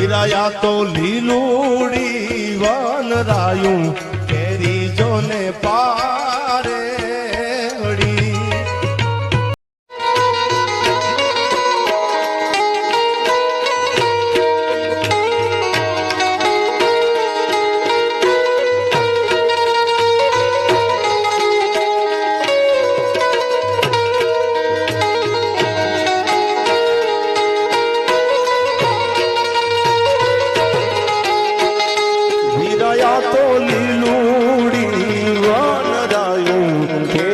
નિરાયા તો લીલુડી વન રાયું કેરી જોને પારે Okay.